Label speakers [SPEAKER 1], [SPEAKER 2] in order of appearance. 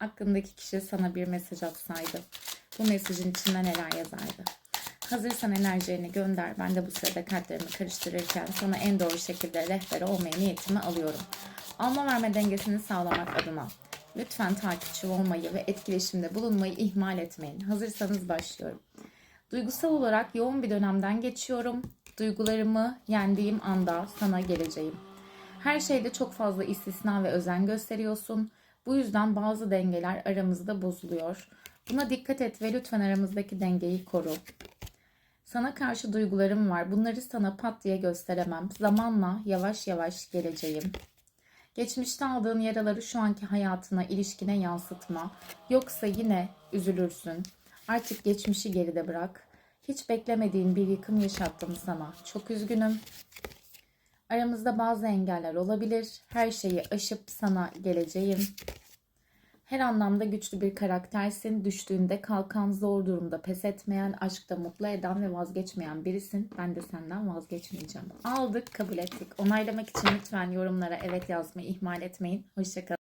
[SPEAKER 1] aklındaki kişi sana bir mesaj atsaydı bu mesajın içinde neler yazardı? Hazırsan enerjilerini gönder. Ben de bu sırada kartlarımı karıştırırken sana en doğru şekilde rehber olmaya niyetimi alıyorum. Alma verme dengesini sağlamak adına lütfen takipçi olmayı ve etkileşimde bulunmayı ihmal etmeyin. Hazırsanız başlıyorum. Duygusal olarak yoğun bir dönemden geçiyorum. Duygularımı yendiğim anda sana geleceğim. Her şeyde çok fazla istisna ve özen gösteriyorsun. Bu yüzden bazı dengeler aramızda bozuluyor. Buna dikkat et ve lütfen aramızdaki dengeyi koru. Sana karşı duygularım var. Bunları sana pat diye gösteremem. Zamanla yavaş yavaş geleceğim. Geçmişte aldığın yaraları şu anki hayatına, ilişkine yansıtma. Yoksa yine üzülürsün. Artık geçmişi geride bırak. Hiç beklemediğin bir yıkım yaşattım sana. Çok üzgünüm. Aramızda bazı engeller olabilir. Her şeyi aşıp sana geleceğim. Her anlamda güçlü bir karaktersin. Düştüğünde kalkan, zor durumda pes etmeyen, aşkta mutlu eden ve vazgeçmeyen birisin. Ben de senden vazgeçmeyeceğim. Aldık, kabul ettik. Onaylamak için lütfen yorumlara evet yazmayı ihmal etmeyin. Hoşçakalın.